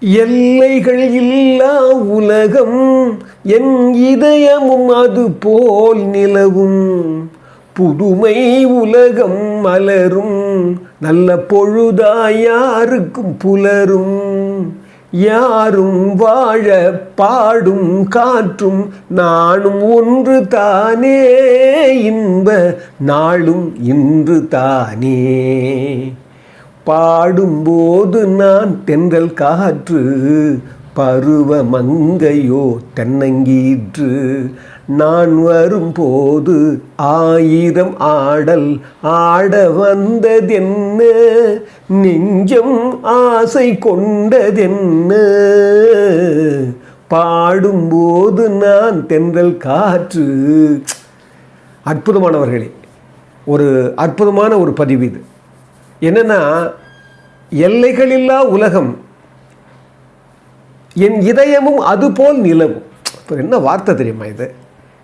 எல்லைகள் இல்லா உலகம் என் இதயமும் அது போல் நிலவும். புதுமை உலகம் மலரும் நல்ல பொழுதா யாருக்கும் புலரும். யாரும் வாழ பாடும் காற்றும் நானும் ஒன்று தானே இன்ப நாளும் இன்று தானே. பாடும்போது நான் தென்றல் காற்று பருவ மங்கையோ தென்னங்கீற்று. நான் வரும்போது ஆயிரம் ஆடல் ஆட வந்ததென்ன? நெஞ்சம் ஆசை கொண்டதென்ன? பாடும்போது நான் தென்றல் காற்று. அற்புதமானவர்களே ஒரு அற்புதமான ஒரு பதிவு இது. என்னென்னா எல்லைகளில்லா உலகம் என் இதயமும் அதுபோல் நிலவும். இப்போ என்ன வார்த்தை தெரியுமா இது?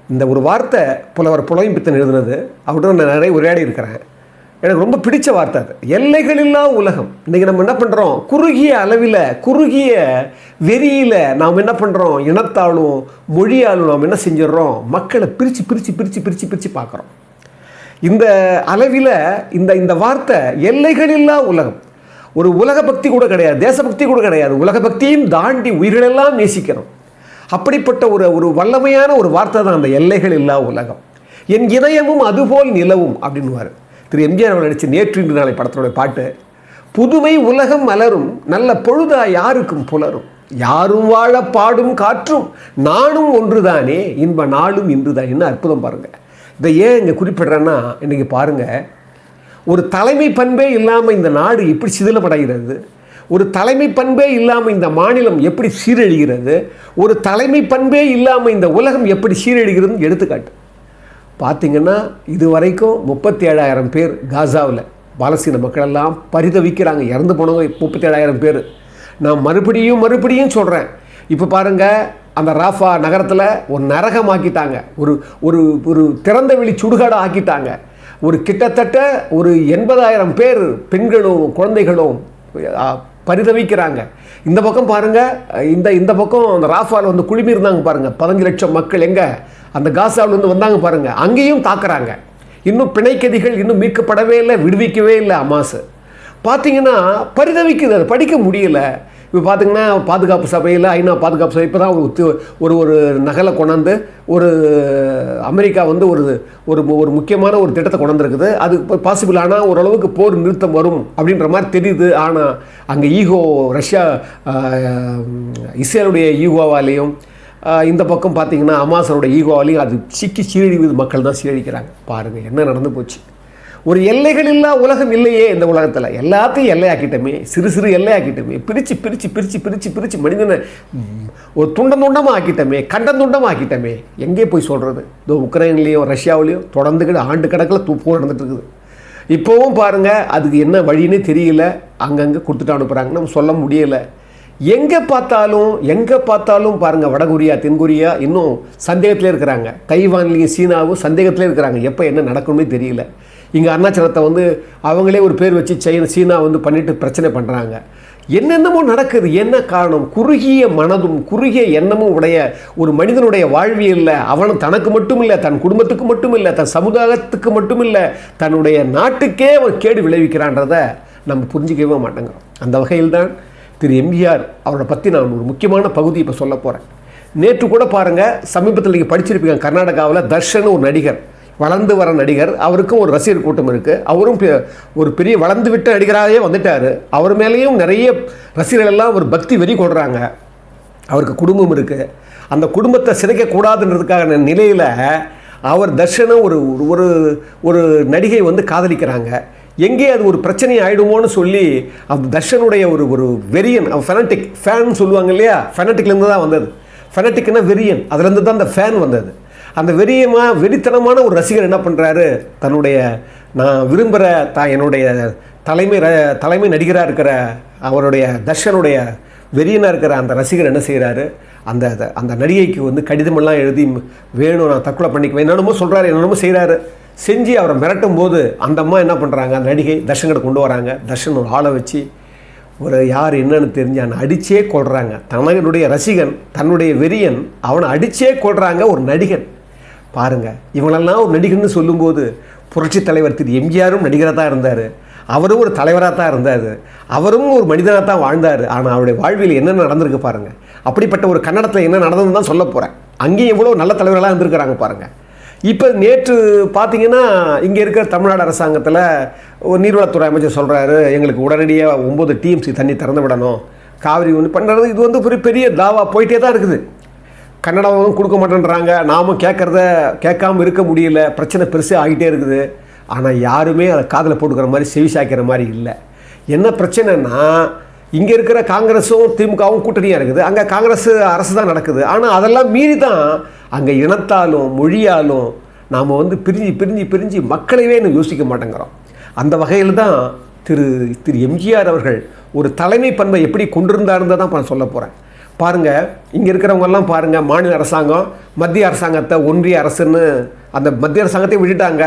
இந்த ஒரு வார்த்தை புலவர் புலயம் பித்தன் எழுதுனது அவர்கிட்ட நான் நிறைய உரையாடி இருக்கிறேன். எனக்கு ரொம்ப பிடிச்ச வார்த்தை அது. எல்லைகளில்லா உலகம். இன்றைக்கி நம்ம என்ன பண்ணுறோம் குறுகிய அளவில் குறுகிய வெறியில் நாம் என்ன பண்ணுறோம் இனத்தாலும் மொழியாலும் நாம் என்ன செஞ்சிடறோம்? மக்களை பிரித்து பிரித்து பிரித்து பிரித்து பிரித்து பார்க்குறோம். இந்த அளவில் இந்த இந்த வார்த்தை எல்லைகளில்லா உலகம். ஒரு உலக பக்தி கூட கிடையாது தேசபக்தி கூட கிடையாது. உலக பக்தியும் தாண்டி உயிர்களெல்லாம் நேசிக்கணும் அப்படிப்பட்ட ஒரு ஒரு வல்லமையான ஒரு வார்த்தை தான் அந்த எல்லைகள் இல்லா உலகம். என் இதயமும் அதுபோல் நிலவும் அப்படின்வார் திரு எம்ஜிஆர் அவர்கள் நடித்த நேற்று இன்று நாளை படத்தினுடைய பாட்டு புதுமை உலகம் மலரும் நல்ல பொழுதா யாருக்கும் புலரும்? யாரும் வாழ பாடும் காற்றும் நானும் ஒன்றுதானே இன்ப நாளும் இன்றுதான் என்ன அற்புதம் பாருங்கள் இதை ஏன் இங்கே குறிப்பிடுறேன்னா இன்றைக்கி பாருங்கள் ஒரு தலைமை பண்பே இல்லாமல் இந்த நாடு எப்படி சிதிலமடைகிறது? ஒரு தலைமை பண்பே இல்லாமல் இந்த மாநிலம் எப்படி சீரழிகிறது? ஒரு தலைமை பண்பே இல்லாமல் இந்த உலகம் எப்படி சீரழிகிறதுன்னு எடுத்துக்காட்டு. பார்த்தீங்கன்னா இது வரைக்கும் முப்பத்தி ஏழாயிரம் பேர் காசாவில் பாலஸ்தீன மக்கள் எல்லாம் பரிதவிக்கிறாங்க. இறந்து போனவங்க முப்பத்தி ஏழாயிரம் பேர். நான் மறுபடியும் மறுபடியும் சொல்கிறேன் இப்போ பாருங்கள் அந்த ராஃபா நகரத்தில் ஒரு நரகம் ஆக்கிட்டாங்க. ஒரு ஒரு ஒரு திறந்த வெளி சுடுகாடு ஆக்கிட்டாங்க. ஒரு கிட்டத்தட்ட ஒரு எண்பதாயிரம் பேர் பெண்களும் குழந்தைகளும் பரிதவிக்கிறாங்க. இந்த பக்கம் பாருங்கள் இந்த இந்த பக்கம் அந்த ராஃபாவில் வந்து குழுமி இருந்தாங்க பாருங்கள் பதினஞ்சு லட்சம் மக்கள் எங்கே? அந்த காசாவில் வந்து வந்தாங்க பாருங்கள் அங்கேயும் தாக்குறாங்க. இன்னும் பிணைக்கதிகள் இன்னும் மீட்கப்படவே இல்லை விடுவிக்கவே இல்லை அமாசு பார்த்தீங்கன்னா பரிதவிக்குது அது படிக்க முடியல. இப்போ பார்த்தீங்கன்னா பாதுகாப்பு சபையில் ஐநா பாதுகாப்பு சபை இப்போ தான் ஒரு ஒரு ஒரு நகலை கொண்டாந்து ஒரு அமெரிக்கா வந்து ஒரு ஒரு ஒரு முக்கியமான ஒரு திட்டத்தை கொண்டாந்துருக்குது. அது இப்போ பாசிபிள் ஆனால் ஓரளவுக்கு போர் நிறுத்தம் வரும் அப்படின்ற மாதிரி தெரியுது. ஆனால் அங்கே ஈகோ ரஷ்யா இஸ்ரேலுடைய ஈகோவாலேயும் இந்த பக்கம் பார்த்தீங்கன்னா அமாசனோட ஈகோவாலையும் அது சிக்கி சீரழிவது மக்கள் தான் சீரழிக்கிறாங்க பாருங்கள் என்ன நடந்து போச்சு. ஒரு எல்லைகள் இல்லா உலகம் இல்லையே இந்த உலகத்தில். எல்லாத்தையும் எல்லையாக்கிட்டோமே. சிறு சிறு எல்லையாக்கிட்டோமே. பிரித்து பிரித்து பிரித்து பிரித்து பிரித்து மனிதனை ஒரு துண்டம் துண்டமாக ஆக்கிட்டோமே. கண்டம் துண்டமாக ஆக்கிட்டோமே. எங்கே போய் சொல்கிறது இதோ உக்ரைன்லேயோ ரஷ்யாவிலையும் தொடர்ந்துக்கிட்டு ஆண்டு கணக்கில் தூப்பு நடந்துட்டு இருக்குது இப்போவும் பாருங்கள் அதுக்கு என்ன வழின்னே தெரியல. அங்கங்கே கொடுத்துட்டு அனுப்புகிறாங்கன்னு நம்ம சொல்ல முடியலை. எங்கே பார்த்தாலும் எங்கே பார்த்தாலும் பாருங்கள் வடகொரியா தென்கொரியா இன்னும் சந்தேகத்திலே இருக்கிறாங்க. தைவான்லேயும் சீனாவும் சந்தேகத்திலே இருக்கிறாங்க. எப்போ என்ன நடக்கும்னே தெரியல. இங்கே அருணாச்சலத்தை வந்து அவங்களே ஒரு பேர் வச்சு சைனா சீனா வந்து பண்ணிட்டு பிரச்சனை பண்ணுறாங்க என்னென்னமோ நடக்குது? என்ன காரணம்? குறுகிய மனதும் குறுகிய எண்ணமும் உடைய ஒரு மனிதனுடைய வாழ்வியலில் அவன் தனக்கு மட்டும் இல்லை தன் குடும்பத்துக்கு மட்டும் இல்லை தன் சமுதாயத்துக்கு மட்டும் இல்லை தன்னுடைய நாட்டுக்கே அவன் கேடு விளைவிக்கிறான்றத நம்ம புரிஞ்சிக்கவே மாட்டேங்கிறோம். அந்த வகையில் தான் திரு எம்ஜிஆர் அவரை பற்றி நான் ஒரு முக்கியமான பகுதி இப்போ சொல்ல போகிறேன் நேற்று கூட பாருங்கள் சமீபத்தில் நீங்கள் படிச்சிருப்பீங்க கர்நாடகாவில் தர்ஷன் ஒரு நடிகர். வளர்ந்து வர நடிகர். அவருக்கும் ஒரு ரசிகர் கூட்டம் இருக்குது அவரும் பெ- ஒரு பெரிய வளர்ந்து விட்ட நடிகராகவே வந்துட்டார். அவர் மேலேயும் நிறைய ரசிகர்கள் எல்லாம் ஒரு பக்தி வெறி கொள்கிறாங்க அவருக்கு குடும்பம் இருக்குது அந்த குடும்பத்தை சிதைக்கக்கூடாதுன்றதுக்கான நிலையில் அவர் தர்ஷனும் ஒரு ஒரு- ஒரு ஒரு நடிகை வந்து காதலிக்கிறாங்க. எங்கே அது ஒரு பிரச்சனை ஆகிடுமோன்னு சொல்லி அந்த தர்ஷனுடைய ஒரு ஒரு வெறியன் அவன் ஃபெனட்டிக் ஃபேன் சொல்லுவாங்க இல்லையா? ஃபெனட்டிக்லேருந்து தான் வந்தது. ஃபெனட்டிக்னா வெறியன். அதுலேருந்து தான் அந்த ஃபேன் வந்தது. அந்த வெறியமாக வெறித்தனமான ஒரு ரசிகர் என்ன பண்ணுறாரு தன்னுடைய நான் விரும்புகிற தான் என்னுடைய தலைமை ர- தலைமை நடிகராக இருக்கிற அவருடைய தர்ஷனுடைய வெறியனாக இருக்கிற அந்த ரசிகர் என்ன செய்கிறாரு அந்த அந்த- அந்த நடிகைக்கு வந்து கடிதமெல்லாம் எழுதி வேணும் நான் தற்கொலை பண்ணிக்குவேன். என்னென்னமோ சொல்கிறாரு என்னென்னமோ செய்கிறாரு செஞ்சு அவரை மிரட்டும் போது அந்த அம்மா என்ன பண்ணுறாங்க அந்த நடிகை தர்ஷன்கிட்ட கொண்டு வராங்க. தர்ஷன் ஒரு ஆளை வச்சு ஒரு யார் என்னன்னு தெரிஞ்சு அவனை அடித்தே கொள்கிறாங்க தனகனுடைய ரசிகன் தன்னுடைய வெறியன் அவனை அடித்தே கொள்கிறாங்க ஒரு நடிகன். பாருங்கள் இவங்களெல்லாம் ஒரு நடிகர்னு சொல்லும்போது புரட்சித் தலைவர் திரு எம்ஜிஆரும் நடிகராக தான் இருந்தார். அவரும் ஒரு தலைவராக தான் இருந்தார். அவரும் ஒரு மனிதனாக தான் வாழ்ந்தார். ஆனால் அவருடைய வாழ்வில் என்ன நடந்திருக்கு பாருங்கள் அப்படிப்பட்ட ஒரு கன்னடத்தில் என்ன நடந்ததுன்னு தான் சொல்ல போகிறேன் அங்கேயும் எவ்வளோ நல்ல தலைவர்களாக இருந்திருக்கிறாங்க பாருங்கள் இப்போ நேற்று பார்த்தீங்கன்னா இங்கே இருக்கிற தமிழ்நாடு அரசாங்கத்தில் ஒரு நீர்வளத்துறை அமைச்சர் சொல்கிறாரு எங்களுக்கு உடனடியாக ஒம்பது டிஎம்சி தண்ணி திறந்து விடணும். காவிரி ஒன்று பண்ணுறது இது வந்து ஒரு பெரிய தாவா போயிட்டே தான் இருக்குது. கன்னடாவும் கொடுக்க மாட்டேன்றாங்க. நாமும் கேட்குறத கேட்காம இருக்க முடியல. பிரச்சனை பெருசாக ஆகிட்டே இருக்குது. ஆனால் யாருமே அதை காதில் போட்டுக்கிற மாதிரி செவி சாய்க்கிற மாதிரி இல்லை. என்ன பிரச்சனைனா இங்கே இருக்கிற காங்கிரஸும் திமுகவும் கூட்டணியாக இருக்குது. அங்கே காங்கிரஸ் அரசு தான் நடக்குது. ஆனால் அதெல்லாம் மீறி தான் அங்கே இனத்தாலும் மொழியாலும் நாம் வந்து பிரிஞ்சு பிரிஞ்சு பிரிஞ்சு மக்களையே இன்னும் யோசிக்க மாட்டேங்கிறோம். அந்த வகையில் தான் திரு திரு எம்ஜிஆர் அவர்கள் ஒரு தலைமை பண்பை எப்படி கொண்டிருந்தாருன்னு தான் நான் சொல்ல போகிறேன் பாருங்கள் இங்கே இருக்கிறவங்கெல்லாம் பாருங்கள் மாநில அரசாங்கம் மத்திய அரசாங்கத்தை ஒன்றிய அரசுன்னு அந்த மத்திய அரசாங்கத்தை விட்டுட்டாங்க.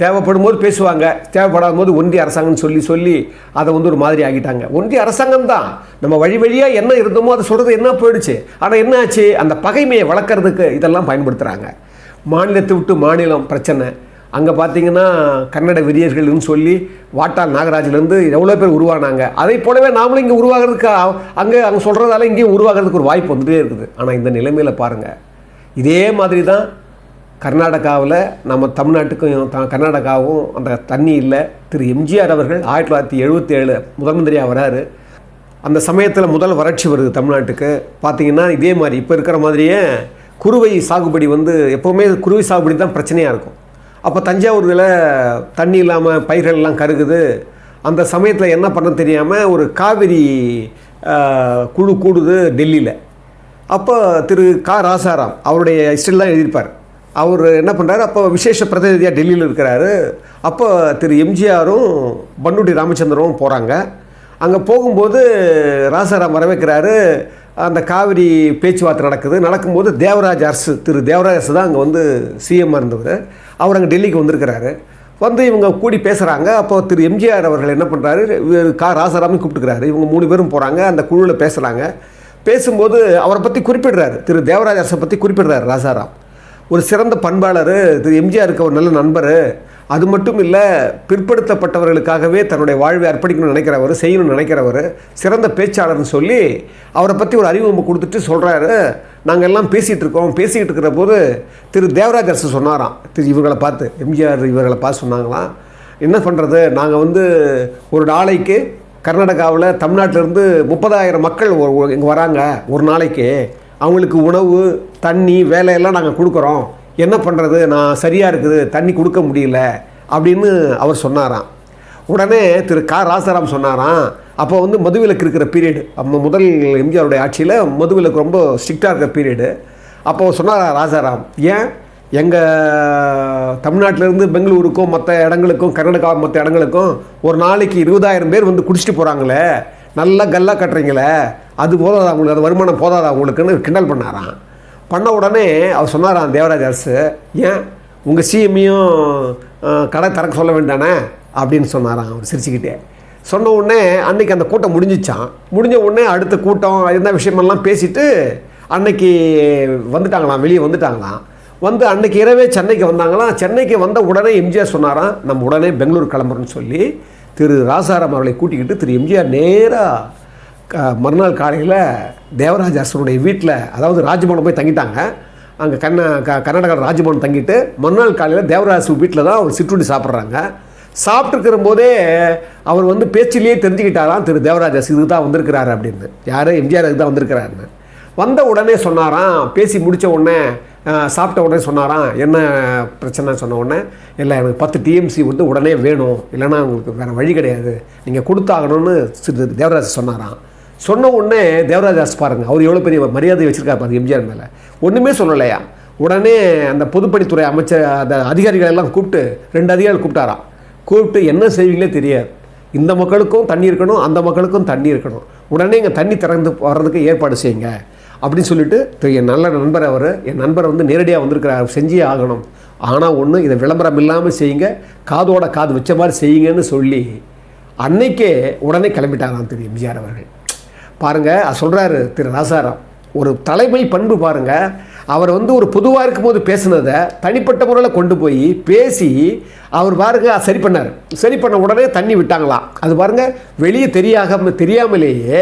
தேவைப்படும் போது பேசுவாங்க தேவைப்படாத போது ஒன்றிய அரசாங்கம்னு சொல்லி சொல்லி அதை வந்து ஒரு மாதிரி ஆகிட்டாங்க ஒன்றிய அரசாங்கம் தான் நம்ம வழி வழியாக என்ன இருந்தோமோ அதை சொல்கிறது என்ன போயிடுச்சு? ஆனால் என்ன ஆச்சு? அந்த பகைமையை வளர்க்குறதுக்கு இதெல்லாம் பயன்படுத்துகிறாங்க மாநிலத்தை விட்டு மாநிலம் பிரச்சனை. அங்கே பார்த்தீங்கன்னா கன்னட விரியர்கள்னு சொல்லி வாட்டாள் நாகராஜிலேருந்து எவ்வளோ பேர் உருவானாங்க. அதை போலவே நாமளும் இங்கே உருவாகிறதுக்கு அங்கே அங்கே சொல்கிறதால இங்கேயும் உருவாகிறதுக்கு ஒரு வாய்ப்பு வந்துட்டே இருக்குது. ஆனால் இந்த நிலைமையில் பாருங்கள் இதே மாதிரி தான் கர்நாடகாவில் நம்ம தமிழ்நாட்டுக்கும் த கர்நாடகாவும் அந்த தண்ணி இல்லை. திரு எம்ஜிஆர் அவர்கள் ஆயிரத்தி தொள்ளாயிரத்தி எழுபத்தி ஏழு முதன்மந்திரியாக வராரு. அந்த சமயத்தில் முதல் வறட்சி வருது தமிழ்நாட்டுக்கு. பார்த்தீங்கன்னா இதே மாதிரி இப்போ இருக்கிற மாதிரியே குறுவை சாகுபடி வந்து எப்போவுமே குறுவை சாகுபடி தான் பிரச்சனையாக இருக்கும். அப்போ தஞ்சாவூரில் தண்ணி இல்லாமல் பயிர்கள் எல்லாம் கருகுது. அந்த சமயத்தில் என்ன பண்ண தெரியாமல் ஒரு காவிரி குழு கூடுது டெல்லியில். அப்போ திரு கா ராசாராம் அவருடைய ஹிஸ்டரி தான் எழுதியிருப்பார். அவர் என்ன பண்ணுறாரு அப்போ விசேஷ பிரதிநிதியாக டெல்லியில் இருக்கிறாரு. அப்போ திரு எம்ஜிஆரும் பண்டுட்டி ராமச்சந்திரனும் போகிறாங்க அங்கே போகும்போது ராசாராம் வரவேற்கிறாரு. அந்த காவிரி பேச்சுவார்த்தை நடக்குது. நடக்கும்போது தேவராஜ் அரசு திரு தேவராஜ் அரசு தான் அங்கே வந்து சிஎம்மாக இருந்தவர். அவர் அங்கே டெல்லிக்கு வந்திருக்கிறாரு. வந்து இவங்க கூடி பேசுகிறாங்க அப்போ திரு எம்ஜிஆர் அவர்கள் என்ன பண்ணுறாரு கா ராசாராமி கூப்பிட்டுக்கிறாரு. இவங்க மூணு பேரும் போகிறாங்க அந்த குழுவில் பேசுகிறாங்க பேசும்போது அவரை பற்றி குறிப்பிடுறாரு. திரு தேவராஜ் அரசை பற்றி குறிப்பிடுறாரு ராசாராம். ஒரு சிறந்த பண்பாளர் திரு எம்ஜிஆருக்கு ஒரு நல்ல நண்பர். அது மட்டும் இல்லை பிற்படுத்தப்பட்டவர்களுக்காகவே தன்னுடைய வாழ்வை அர்ப்பணிக்கணும்னு நினைக்கிறவர் செய்யணும்னு நினைக்கிறவர் சிறந்த பேச்சாளர்னு சொல்லி அவரை பற்றி ஒரு அறிமுகம் கொடுத்துட்டு சொல்கிறாரு நாங்கள் எல்லாம் பேசிகிட்டு இருக்கோம். பேசிக்கிட்டு இருக்கிற போது திரு தேவராஜ அரசு சொன்னாராம். திரு இவர்களை பார்த்து எம்ஜிஆர் இவர்களை பார்த்து சொன்னாங்களாம் என்ன பண்ணுறது நாங்கள் வந்து ஒரு நாளைக்கு கர்நாடகாவில் தமிழ்நாட்டிலேருந்து முப்பதாயிரம் மக்கள் இங்கே வராங்க. ஒரு நாளைக்கு. அவங்களுக்கு உணவு தண்ணி வேலையெல்லாம் நாங்கள் கொடுக்குறோம். என்ன பண்ணுறது நான் சரியாக இருக்குது தண்ணி கொடுக்க முடியல அப்படின்னு அவர் சொன்னாராம். உடனே திரு கா. ராசாராம் சொன்னாராம் அப்போ வந்து மதுவிலக்கு இருக்கிற பீரியடு நம்ம முதல் எம்ஜிஆருடைய ஆட்சியில் மதுவிலக்கு ரொம்ப ஸ்ட்ரிக்டாக இருக்கிற பீரியடு அப்போ சொன்னாரா ராசாராம் ஏன்? எங்கள் தமிழ்நாட்டிலேருந்து பெங்களூருக்கும் மற்ற இடங்களுக்கும் கர்நாடகா மற்ற இடங்களுக்கும் ஒரு நாளைக்கு இருபதாயிரம் பேர் வந்து குடிச்சிட்டு போகிறாங்களே நல்லா கல்லா கட்டுறீங்களே அது போதாதா அவங்களுக்கு அது வருமானம் போதாதா அவங்களுக்குன்னு கிண்டல் பண்ணாராம். பண்ண உடனே அவர் சொன்னாராம் தேவராஜ் அரசு ஏன் உங்கள் சிஎம்மையும் கடை திறக்க சொல்ல வேண்டானே? அப்படின்னு சொன்னாராம் அவர் சிரிச்சுக்கிட்டே. சொன்ன உடனே அன்னைக்கு அந்த கூட்டம் முடிஞ்சிச்சான் முடிஞ்ச உடனே அடுத்த கூட்டம் என்ன விஷயமெல்லாம் பேசிட்டு அன்னைக்கு வந்துட்டாங்களாம் வெளியே வந்துட்டாங்களாம். வந்து அன்னைக்கு இரவே சென்னைக்கு வந்தாங்களாம். சென்னைக்கு வந்த உடனே எம்ஜிஆர் சொன்னாராம் நம்ம உடனே பெங்களூர் கிளம்புறோன்னு சொல்லி திரு ராசாராம் அவர்களை கூட்டிக்கிட்டு திரு எம்ஜிஆர் நேராக மறுநாள் காலையில் தேவராஜ அரசனுடைய வீட்டில் அதாவது ராஜபவனம் போய் தங்கிட்டாங்க. அங்கே கண்ண க கர்நாடகா ராஜபவன் தங்கிட்டு மறுநாள் காலையில் தேவராஜ் வீட்டில் தான் அவர் சிற்றுண்டி சாப்பிட்றாங்க. சாப்பிட்டுருக்கிற போதே அவர் வந்து பேச்சிலேயே தெரிஞ்சுக்கிட்டாராம் திரு தேவராஜாஸ் இதுக்கு தான் வந்திருக்கிறாரு அப்படின்னு. யார்? எம்ஜிஆர் இதுக்கு தான் வந்திருக்கிறாருன்னு. வந்த உடனே சொன்னாராம் பேசி முடித்த உடனே சாப்பிட்ட உடனே சொன்னாராம் என்ன பிரச்சனை சொன்ன உடனே இல்லை எனக்கு பத்து டிஎம்சி வந்து உடனே வேணும். இல்லைன்னா உங்களுக்கு வேறு வழி கிடையாது. நீங்கள் கொடுத்தாகணும்னு திரு தேவராஜ் சொன்னாராம். சொன்ன உடனே தேவராஜாஸ் பாருங்க அவர் எவ்வளோ பெரிய மரியாதை வச்சிருக்காரு பாருங்க எம்ஜிஆர் மேலே. ஒன்றுமே சொல்லலையா? உடனே அந்த பொதுப்பணித்துறை அமைச்சர் அந்த அதிகாரிகள் எல்லாம் கூப்பிட்டு ரெண்டு அதிகாரிகள் கூப்பிட்டாராம். கூப்பிட்டு என்ன செய்வீங்களே தெரியாது. இந்த மக்களுக்கும் தண்ணி இருக்கணும் அந்த மக்களுக்கும் தண்ணி இருக்கணும். உடனே இங்கே தண்ணி திறந்து வர்றதுக்கு ஏற்பாடு செய்யுங்க. அப்படின்னு சொல்லிட்டு என் நல்ல நண்பர் அவர் என் நண்பர் வந்து நேரடியாக வந்திருக்கிறார் செஞ்சே ஆகணும். ஆனால் ஒன்று இதை விளம்பரம் இல்லாமல் செய்யுங்க காதோட காது வச்ச மாதிரி செய்யுங்கன்னு சொல்லி அன்னைக்கே உடனே கிளம்பிட்டாராம் திரு எம்ஜிஆர் அவர்கள். பாருங்கள் அது திரு ராசாராம் ஒரு தலைமை பண்பு பாருங்க அவர் வந்து ஒரு பொதுவாக இருக்கும்போது பேசுனதை தனிப்பட்ட முறையில் கொண்டு போய் பேசி அவர் பாருங்க சரி பண்ணார். சரி பண்ண உடனே தண்ணி விட்டாங்களாம். அது பாருங்கள் வெளியே தெரியாம தெரியாமலேயே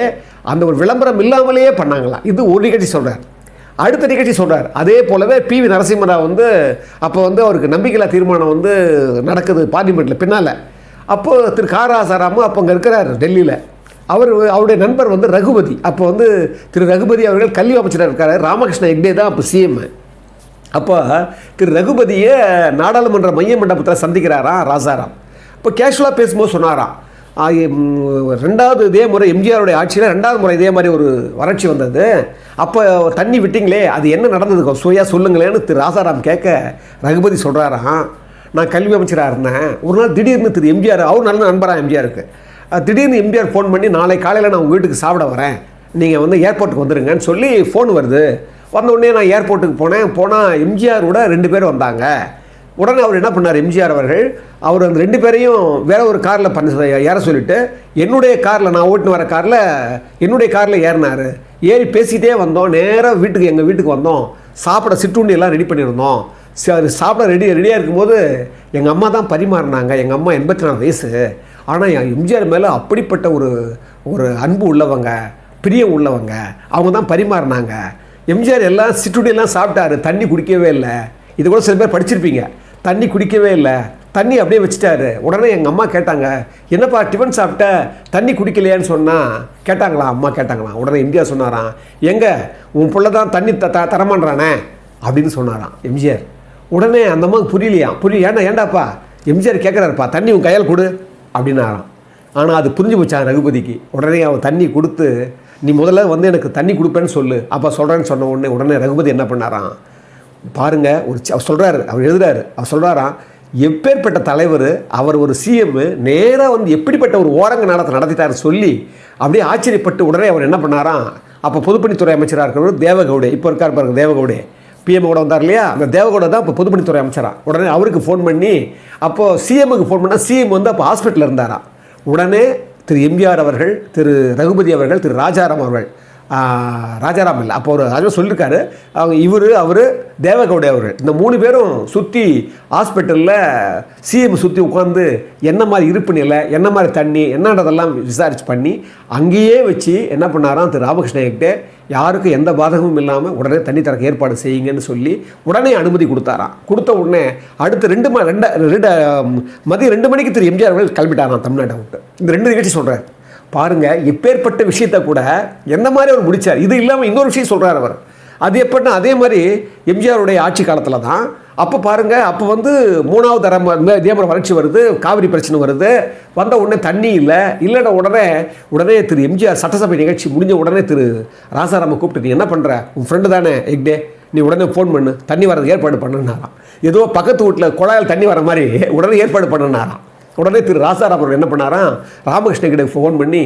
அந்த ஒரு விளம்பரம் இல்லாமலேயே பண்ணாங்களாம். இது ஒரு நிகழ்ச்சி சொல்கிறார் அடுத்த நிகழ்ச்சி சொல்கிறார் அதே போலவே பி வி நரசிம்மராவ் வந்து அப்போ வந்து அவருக்கு நம்பிக்கையில்லா தீர்மானம் வந்து நடக்குது பார்லிமெண்ட்டில் பின்னால். அப்போது திரு காராசாராமும் அப்போ அங்கே இருக்கிறார் டெல்லியில். அவர் அவருடைய நண்பர் வந்து ரகுபதி. அப்போ வந்து திரு ரகுபதி அவர்கள் கல்வி அமைச்சராக இருக்கார். ராமகிருஷ்ண ஹெக்டே தான் அப்போ சிஎம் அப்போ திரு ரகுபதியை நாடாளுமன்ற மைய மண்டபத்தில் சந்திக்கிறாராம் ராசாராம். இப்போ கேஷுவலாக பேசும்போது சொன்னாராம். ரெண்டாவது இதே முறை எம்ஜிஆருடைய ஆட்சியில் ரெண்டாவது முறை இதே மாதிரி ஒரு வறட்சி வந்தது. அப்போ தண்ணி விட்டிங்களே அது என்ன நடந்தது? சுவையாக சொல்லுங்களேன்னு திரு ராசாராம் கேட்க ரகுபதி சொல்கிறாராம் நான் கல்வி அமைச்சராக இருந்தேன். ஒரு நாள் திடீர்னு திரு எம்ஜிஆர் அவர் நல்ல நண்பராக எம்ஜிஆருக்கு. திடீர்னு எம்ஜிஆர் ஃபோன் பண்ணி நாளை காலையில் நான் உங்கள் வீட்டுக்கு சாப்பிட வரேன். நீங்கள் வந்து ஏர்போர்ட்டுக்கு வந்துடுங்கன்னு சொல்லி ஃபோன் வருது. வந்த உடனே நான் ஏர்போர்ட்டுக்கு போனேன். போனால் எம்ஜிஆரோட ரெண்டு பேர் வந்தாங்க. உடனே அவர் என்ன பண்ணார்? எம்ஜிஆர் அவர்கள் அவர் அந்த ரெண்டு பேரையும் வேற ஒரு காரில் பண்ண ஏற சொல்லிவிட்டு என்னுடைய காரில் நான் ஓட்டுன்னு வர காரில் என்னுடைய காரில் ஏறினார். ஏறி பேசிக்கிட்டே வந்தோம். நேராக வீட்டுக்கு எங்கள் வீட்டுக்கு வந்தோம். சாப்பிட சிற்றுண்டி எல்லாம் ரெடி பண்ணியிருந்தோம். சரி சாப்பிட ரெடி ரெடியாக இருக்கும்போது எங்கள் அம்மா தான் பரிமாறினாங்க. எங்கள் அம்மா எண்பத்தி நாலு வயசு. ஆனால் எம்ஜிஆர் மேலே அப்படிப்பட்ட ஒரு ஒரு அன்பு உள்ளவங்க பிரியம் உள்ளவங்க அவங்க தான் பரிமாறினாங்க. எம்ஜிஆர் எல்லாம் சிற்றுண்டியெல்லாம் சாப்பிட்டாரு தண்ணி குடிக்கவே இல்லை. இது கூட சில பேர் படிச்சிருப்பீங்க. தண்ணி குடிக்கவே இல்லை. தண்ணி அப்படியே வச்சுட்டாரு. உடனே எங்கள் அம்மா கேட்டாங்க என்னப்பா டிஃபன் சாப்பிட்ட? தண்ணி குடிக்கலையான்னு சொன்னால் கேட்டாங்களா அம்மா கேட்டாங்களாம் உடனே எம்ஜிஆர் சொன்னாராம் எங்கே உன் பிள்ளை தான் தண்ணி த த- தரமான்றானே? அப்படின்னு சொன்னாராம் எம்ஜிஆர். உடனே அந்த அம்மாவுக்கு புரியலையாம். புரிய ஏன்டா ஏண்டாப்பா? எம்ஜிஆர் கேட்குறாருப்பா தண்ணி உன் கையால் கொடு. அப்படின்னாராம். ஆனால் அது புரிஞ்சு போச்சான் ரகுபதிக்கு? உடனே அவன் தண்ணி கொடுத்து நீ முதல்ல வந்து எனக்கு தண்ணி கொடுப்பேன்னு சொல்லு. அப்போ சொல்கிறேன்னு சொன்ன உடனே உடனே ரகுபதி என்ன பண்ணாராம்? பாருங்க ஒரு அவர் சொல்கிறாரு அவர் எழுதுறாரு. அவர் சொல்கிறாராம் எப்பேற்பட்ட தலைவர் அவர் ஒரு சிஎம் நேராக வந்து எப்படிப்பட்ட ஒரு ஓரங்க நாடத்தை நடத்திட்டார் சொல்லி அப்படியே ஆச்சரியப்பட்டு உடனே அவர் என்ன பண்ணாராம்? அப்போ பொதுப்பணித்துறை அமைச்சராக இருக்கிறவர் தேவகவுடே. இப்போ இருக்கார் பாருங்க தேவகவுடே. பிஎம் கூட வந்தார் இல்லையா? அந்த தேவகோட தான் இப்போ பொதுப்பணித்துறை அமைச்சராக உடனே அவருக்கு ஃபோன் பண்ணி அப்போது சிஎம்முக்கு ஃபோன் பண்ணால் சிஎம் வந்து அப்போ ஹாஸ்பிட்டலில் இருந்தாரா? உடனே திரு எம்ஜிஆர் அவர்கள் திரு ரகுபதி அவர்கள் திரு ராஜாராம் அவர்கள் ராஜாராம் இல்லை. அப்போ ஒரு ராஜா சொல்லியிருக்காரு அவங்க இவர் அவர் தேவகவுடே அவர். இந்த மூணு பேரும் சுற்றி ஹாஸ்பிட்டலில் சிஎம் சுற்றி உட்காந்து என்ன மாதிரி இருப்பு நிலை என்ன மாதிரி தண்ணி என்னன்றதெல்லாம் விசாரிச்சு பண்ணி அங்கேயே வச்சு என்ன பண்ணாராம்? திரு ராமகிருஷ்ண யாருக்கும் எந்த பாதகமும் இல்லாமல் உடனே தண்ணி தரக்கு ஏற்பாடு செய்யுங்கன்னு சொல்லி உடனே அனுமதி கொடுத்தாராம். கொடுத்த உடனே அடுத்து ரெண்டு ம ரெண்டு ரெண்டு மதியம் ரெண்டு மணிக்கு திரு எம்ஜிஆர் அவர்கள் கிளம்பிட்டாராம் தமிழ்நாட்டை விட்டு. இந்த ரெண்டு நிகழ்ச்சி சொல்கிறார் பாருங்கள் இப்பேற்பட்ட விஷயத்தை கூட எந்த மாதிரி அவர் முடித்தார் இது இல்லாமல் இன்னொரு விஷயம் சொல்கிறார் அவர். அது எப்படின்னா அதே மாதிரி எம்ஜிஆருடைய ஆட்சி காலத்தில் தான் அப்போ பாருங்கள் அப்போ வந்து மூணாவது தரம் வந்து இதே மாதிரி வறட்சி வருது காவிரி பிரச்சனை வருது வந்த உடனே தண்ணி இல்லை இல்லைன்னா உடனே உடனே திரு எம்ஜிஆர் சட்டசபை நிகழ்ச்சி முடிஞ்ச உடனே திரு ராசாராம கூப்பிட்டு நீ என்ன பண்ணுற உன் ஃப்ரெண்டு தானே எக்டே நீ உடனே ஃபோன் பண்ணு தண்ணி வரது ஏற்பாடு பண்ணுனாராம் ஏதோ பக்கத்து வீட்டில் குழாயில் தண்ணி வர மாதிரி உடனே ஏற்பாடு பண்ணுனாராம் உடனே திரு ராசாராம் அவர்கள் என்ன பண்ணாராம் ராமகிருஷ்ணகிட்ட ஃபோன் பண்ணி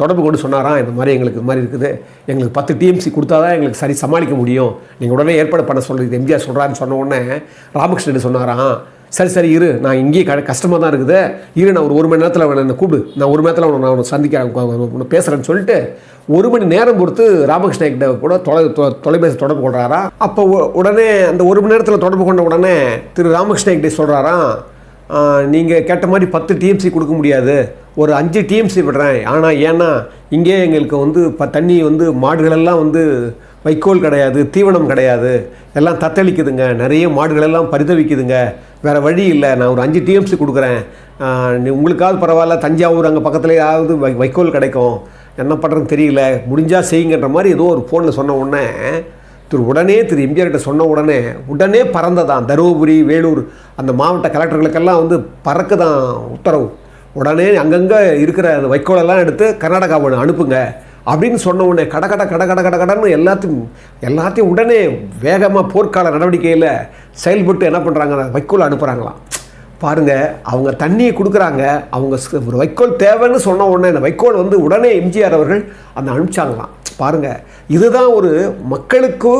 தொடர்பு கொண்டு சொன்னாராம் இந்த மாதிரி எங்களுக்கு இது மாதிரி இருக்குது. எங்களுக்கு பத்து டிஎம்சி கொடுத்தா தான் எங்களுக்கு சரி சமாளிக்க முடியும். நீங்கள் உடனே ஏற்பாடு பண்ண சொல்லுது எம்ஜிஆர் சொல்கிறான்னு சொன்ன உடனே ராமகிருஷ்ணன் சொன்னாராம் சரி சரி இரு. நான் இங்கேயே க கஷ்டமாக தான் இருக்குது. இரு நான் ஒரு ஒரு மணி நேரத்தில் அவனை என்னை கூப்பிடு. நான் ஒரு மணி நேரத்தில் அவனை நான் உன்னை சந்திக்க பேசுகிறேன்னு சொல்லிட்டு ஒரு மணி நேரம் பொறுத்து ராமகிருஷ்ண கிட்ட கூட தொலை தொலைபேசி தொடர்பு கொள்கிறாரா அப்போ உடனே அந்த ஒரு மணி நேரத்தில் தொடர்பு கொண்ட உடனே திரு ராமகிருஷ்ண கிட்ட சொல்கிறாராம் நீங்கள் கேட்ட மாதிரி பத்து டிஎம்சி கொடுக்க முடியாது. ஒரு அஞ்சு டிஎம்சி விடுறேன். ஆனால் ஏன்னா இங்கே எங்களுக்கு வந்து இப்போ தண்ணி வந்து மாடுகளெல்லாம் வந்து வைக்கோல் கிடையாது தீவனம் கிடையாது. எல்லாம் தத்தளிக்குதுங்க. நிறைய மாடுகளெல்லாம் பரிதவிக்குதுங்க. வேறு வழி இல்லை. நான் ஒரு அஞ்சு டிஎம்சி கொடுக்குறேன். உங்களுக்காவது பரவாயில்ல. தஞ்சாவூர் அங்கே பக்கத்துலேயாவது வை வைக்கோல் கிடைக்கும். என்ன பண்ணுறதுன்னு தெரியல. முடிஞ்சால் செய்யுங்கன்ற மாதிரி ஏதோ ஒரு ஃபோனில் சொன்ன உடனே திரு உடனே திரு எம்ஜிஆர்கிட்ட சொன்ன உடனே உடனே பறந்ததான். தருமபுரி வேலூர் அந்த மாவட்ட கலெக்டர்களுக்கெல்லாம் வந்து பறக்குதான் உத்தரவு. உடனே அங்கங்கே இருக்கிற அந்த வைக்கோலெல்லாம் எடுத்து கர்நாடகாவை அனுப்புங்க அப்படின்னு சொன்ன உடனே கட கட கட கட கட கடன்னு எல்லாத்தையும் எல்லாத்தையும் உடனே வேகமாக போர்க்கால நடவடிக்கையில் செயல்பட்டு என்ன பண்ணுறாங்க வைக்கோல் அனுப்புகிறாங்களாம் பாருங்கள் அவங்க தண்ணியை கொடுக்குறாங்க. அவங்க ஒரு வைக்கோல் தேவைன்னு சொன்ன உடனே அந்த வைக்கோல் வந்து உடனே எம்ஜிஆர் அவர்கள் அந்த அனுப்பிச்சாங்களாம். பாருங்க இதுதான் ஒரு மக்களுக்கு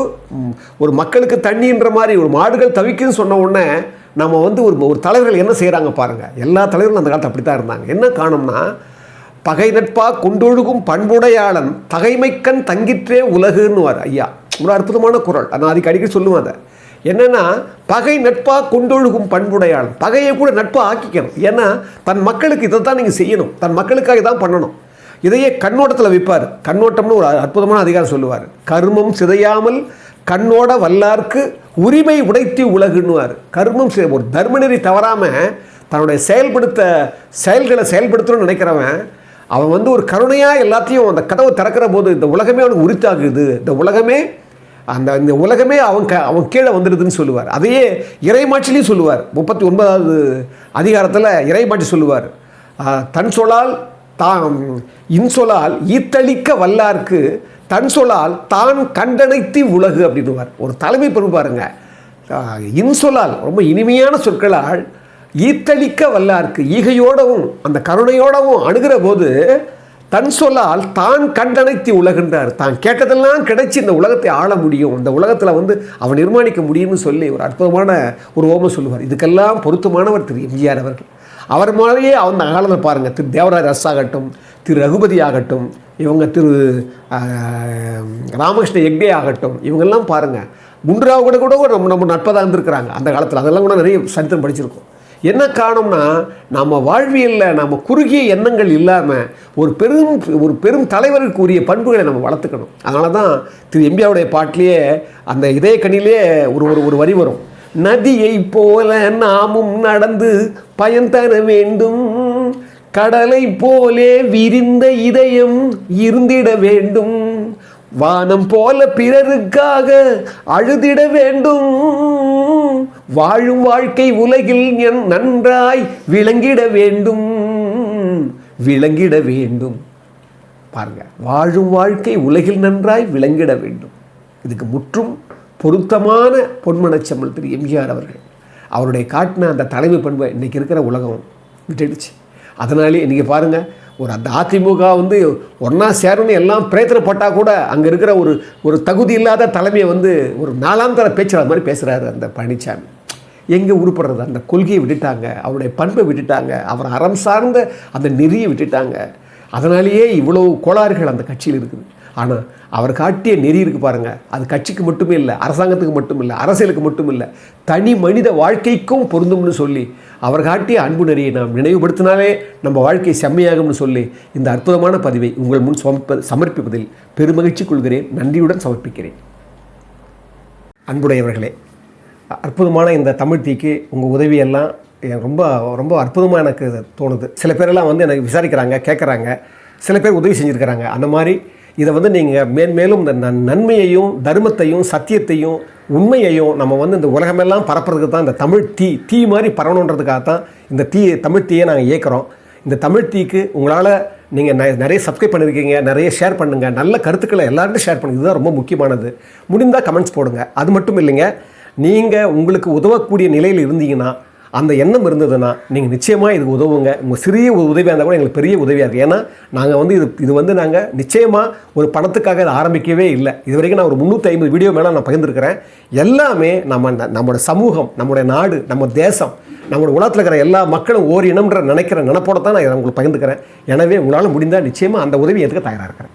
ஒரு மக்களுக்கு தண்ணின்ற மாதிரி ஒரு மாடுகள் தவிக்குன்னு சொன்ன உடனே நம்ம வந்து ஒரு ஒரு தலைவர்கள் என்ன செய்கிறாங்க பாருங்கள் எல்லா தலைவர்களும் அந்த காலத்தில் அப்படி தான் இருந்தாங்க. என்ன காணும்னா பகை நட்பா கொண்டொழுகும் பண்புடையாளன் தகைமைக்கண் தங்கிற்றே உலகுன்னுவார் ஐயா ஒரு அற்புதமான குரல். நான் அதுக்கு அடிக்கடி சொல்லுவேன் அதை. என்னென்னா பகை நட்பாக கொண்டொழுகும் பண்புடையாளன் பகையை கூட நட்பாக ஆக்கிக்கணும். ஏன்னா தன் மக்களுக்கு இதை தான் நீங்கள் செய்யணும். தன் மக்களுக்காக தான் பண்ணணும். இதையே கண்ணோட்டத்தில் விற்பார் கண்ணோட்டம்னு ஒரு அற்புதமான அதிகாரம் சொல்லுவார். கர்மம் சிதையாமல் கண்ணோட வல்லார்க்கு உரிமை உடைத்து உலகுன்னுவார். கர்மம் சி- ஒரு தர்மநெறி தவறாமல் தன்னுடைய செயல்படுத்த செயல்களை செயல்படுத்தணும்னு நினைக்கிறவன் அவன் வந்து ஒரு கருணையாக எல்லாத்தையும் அந்த கதவை திறக்கிற போது இந்த உலகமே அவனுக்கு உரித்தாகுது இந்த உலகமே அந்த இந்த உலகமே அவன் க அவன் கீழே வந்துடுதுன்னு சொல்லுவார். அதையே இறைமாட்சிலையும் சொல்லுவார். முப்பத்தி ஒன்பதாவது அதிகாரத்தில் இறைமாட்சி சொல்லுவார். தன் சொல்லால் தாம் இன்சொலால் ஈத்தளிக்க வல்லார்க்கு தன் சொலால் தான் கண்டனைத்தி உலகு அப்படின்வார் ஒரு தலைமை பெரும் பாருங்க. இன்சொலால் ரொம்ப இனிமையான சொற்களால் ஈத்தளிக்க வல்லார்க்கு ஈகையோடவும் அந்த கருணையோடவும் அணுகிற போது தன் சொல்லால் தான் கண்டனைத்தி உலகின்றார். தான் கேட்டதெல்லாம் கிடைச்சி இந்த உலகத்தை ஆள முடியும். இந்த உலகத்தில் வந்து அவன் நிர்மாணிக்க முடியும்னு சொல்லி ஒரு அற்புதமான ஒரு ஓமம் சொல்லுவார். இதுக்கெல்லாம் பொருத்தமானவர் திரு எம்ஜிஆர் அவர்கள். அவர் மாதிரியே அந்த காலத்தில் பாருங்கள் திரு தேவராஜ் ரஸ் ஆகட்டும் திரு ரகுபதி ஆகட்டும் இவங்க திரு ராமகிருஷ்ண எக்டே ஆகட்டும் இவங்கெல்லாம் பாருங்கள் குண்டுராவ் கூட கூட நம்ம நம்ம நட்பதாக இருந்திருக்கிறாங்க அந்த காலத்தில். அதெல்லாம் கூட நிறைய சரித்திரம் படிச்சிருக்கோம். என்ன காரணம்னா நம்ம வாழ்வியலில் நம்ம குறுகிய எண்ணங்கள் இல்லாமல் ஒரு பெரும் ஒரு பெரும் தலைவருக்கு உரிய பண்புகளை நம்ம வளர்த்துக்கணும். அதனால தான் திரு எம்பியாவுடைய பாட்டிலேயே அந்த இதய கணிலே ஒரு ஒரு ஒரு வரி வரும். நதியை போல நாமும் நடந்து பயன் தர வேண்டும். கடலை போலே விரிந்த இதயம் இருந்திட வேண்டும். வானம் போல பிறருக்காக அழுதிட வேண்டும். வாழும் வாழ்க்கை உலகில் என் நன்றாய் விளங்கிட வேண்டும். விளங்கிட வேண்டும். பாருங்க வாழும் வாழ்க்கை உலகில் நன்றாய் விளங்கிட வேண்டும். இதுக்கு முற்றும் பொருத்தமான பொன்மனச்செம்மல் திரு எம்ஜிஆர் அவர்கள். அவருடைய காட்டின அந்த தலைமை பண்பை இன்றைக்கி இருக்கிற உலகம் விட்டுடுச்சு. அதனாலே இன்றைக்கி பாருங்கள் ஒரு அந்த அதிமுக வந்து ஒன்றா சேரணும்னு எல்லாம் பிரயத்தனப்பட்டால் கூட அங்கே இருக்கிற ஒரு ஒரு தகுதி இல்லாத தலைமையை வந்து ஒரு நாலாம் தர பேச்சாளர் மாதிரி பேசுகிறாரு அந்த பழனிசாமி எங்கே உருப்படுறது? அந்த கொள்கையை விட்டுட்டாங்க அவருடைய பண்பை விட்டுட்டாங்க அவர் அறம் சார்ந்த அந்த நெறியை விட்டுட்டாங்க. அதனாலேயே இவ்வளோ கோளாறுகள் அந்த கட்சியில் இருக்குது. ஆனால் அவர் காட்டிய நெறி இருக்கு பாருங்க. அது கட்சிக்கு மட்டுமே இல்லை அரசாங்கத்துக்கு மட்டும் இல்லை அரசியலுக்கு மட்டும் இல்லை தனி மனித வாழ்க்கைக்கும் பொருந்தும்னு சொல்லி அவர் காட்டிய அன்பு நெறியை நாம் நினைவுபடுத்தினாலே நம்ம வாழ்க்கை செம்மையாகும்னு சொல்லி இந்த அற்புதமான பதிவை உங்கள் முன் சமர்ப்ப சமர்ப்பிப்பதில் பெருமகிழ்ச்சி கொள்கிறேன் நன்றியுடன் சமர்ப்பிக்கிறேன். அன்புடையவர்களே அற்புதமான இந்த தமிழ் தீக்கு உங்கள் உதவியெல்லாம் ரொம்ப ரொம்ப அற்புதமாக எனக்கு தோணுது. சில பேரெல்லாம் வந்து எனக்கு விசாரிக்கிறாங்க கேட்குறாங்க சில பேர் உதவி செஞ்சுருக்கிறாங்க. அந்த மாதிரி இதை வந்து நீங்கள் மேன்மேலும் இந்த நன் நன்மையையும் தர்மத்தையும் சத்தியத்தையும் உண்மையையும் நம்ம வந்து இந்த உலகமெல்லாம் பரப்புறதுக்கு தான் இந்த தமிழ் தீ தீ மாதிரி பரவணுன்றதுக்காக தான் இந்த தீ தமிழ் தீயை நாங்கள் இயக்கிறோம். இந்த தமிழ் தீக்கு உங்களால் நீங்கள் நிறைய சப்ஸ்கிரைப் பண்ணியிருக்கீங்க நிறைய ஷேர் பண்ணுங்கள் நல்ல கருத்துக்களை எல்லார்ட்டும் ஷேர் பண்ணுங்க. இதுதான் ரொம்ப முக்கியமானது. முடிந்தால் கமெண்ட்ஸ் போடுங்க. அது மட்டும் இல்லைங்க நீங்கள் உங்களுக்கு உதவக்கூடிய நிலையில் இருந்தீங்கன்னா அந்த எண்ணம் இருந்ததுன்னா நீங்கள் நிச்சயமாக இதுக்கு உதவுங்க. உங்கள் சிறிய ஒரு உதவியாக இருந்தால் கூட எங்களுக்கு பெரிய உதவியாக இருக்குது ஏன்னா நாங்கள் வந்து இது இது வந்து நாங்கள் நிச்சயமாக ஒரு பணத்துக்காக இதை ஆரம்பிக்கவே இல்லை. இது வரைக்கும் நான் ஒரு முந்நூற்றி ஐம்பது வீடியோ மேலே நான் பகிர்ந்துருக்கிறேன். எல்லாமே நம்ம நம்மளோட சமூகம் நம்முடைய நாடு நம்ம தேசம் நம்மளோட உலகத்தில் இருக்கிற எல்லா மக்களும் ஓர் இனம்ன்ற நினைக்கிற நினப்போட தான் நான் இதை உங்களுக்கு பகிர்ந்துக்கிறேன். எனவே உங்களால் முடிந்தால் நிச்சயமாக அந்த உதவி எதுக்கு தயாராக இருக்கிறேன்.